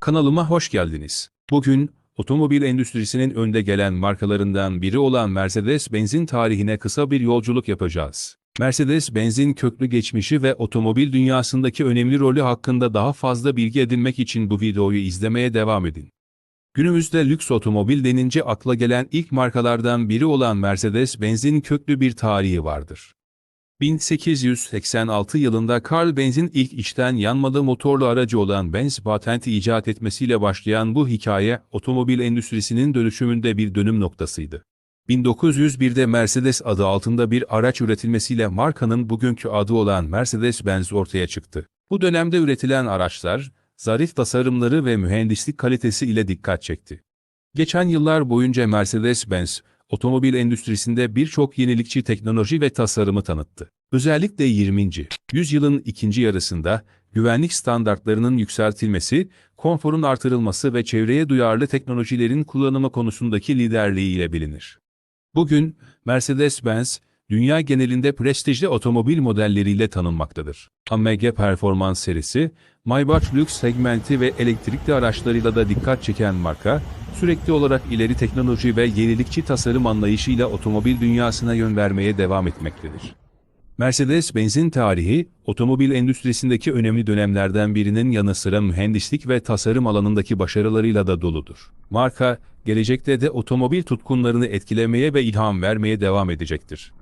Kanalıma hoş geldiniz. Bugün, otomobil endüstrisinin önde gelen markalarından biri olan Mercedes-Benz'in tarihine kısa bir yolculuk yapacağız. Mercedes-Benz'in köklü geçmişi ve otomobil dünyasındaki önemli rolü hakkında daha fazla bilgi edinmek için bu videoyu izlemeye devam edin. Günümüzde lüks otomobil denince akla gelen ilk markalardan biri olan Mercedes-Benz'in köklü bir tarihi vardır. 1886 yılında Karl Benz'in ilk içten yanmalı motorlu aracı olan Benz patenti icat etmesiyle başlayan bu hikaye, otomobil endüstrisinin dönüşümünde bir dönüm noktasıydı. 1901'de Mercedes adı altında bir araç üretilmesiyle markanın bugünkü adı olan Mercedes-Benz ortaya çıktı. Bu dönemde üretilen araçlar, zarif tasarımları ve mühendislik kalitesi ile dikkat çekti. Geçen yıllar boyunca Mercedes-Benz, otomobil endüstrisinde birçok yenilikçi teknoloji ve tasarımı tanıttı. Özellikle 20. yüzyılın ikinci yarısında güvenlik standartlarının yükseltilmesi, konforun artırılması ve çevreye duyarlı teknolojilerin kullanımı konusundaki liderliğiyle bilinir. Bugün Mercedes-Benz, dünya genelinde prestijli otomobil modelleriyle tanınmaktadır. AMG Performans serisi, Maybach lüks segmenti ve elektrikli araçlarıyla da dikkat çeken marka, sürekli olarak ileri teknoloji ve yenilikçi tasarım anlayışıyla otomobil dünyasına yön vermeye devam etmektedir. Mercedes-Benz'in tarihi, otomobil endüstrisindeki önemli dönemlerden birinin yanı sıra mühendislik ve tasarım alanındaki başarılarıyla da doludur. Marka, gelecekte de otomobil tutkunlarını etkilemeye ve ilham vermeye devam edecektir.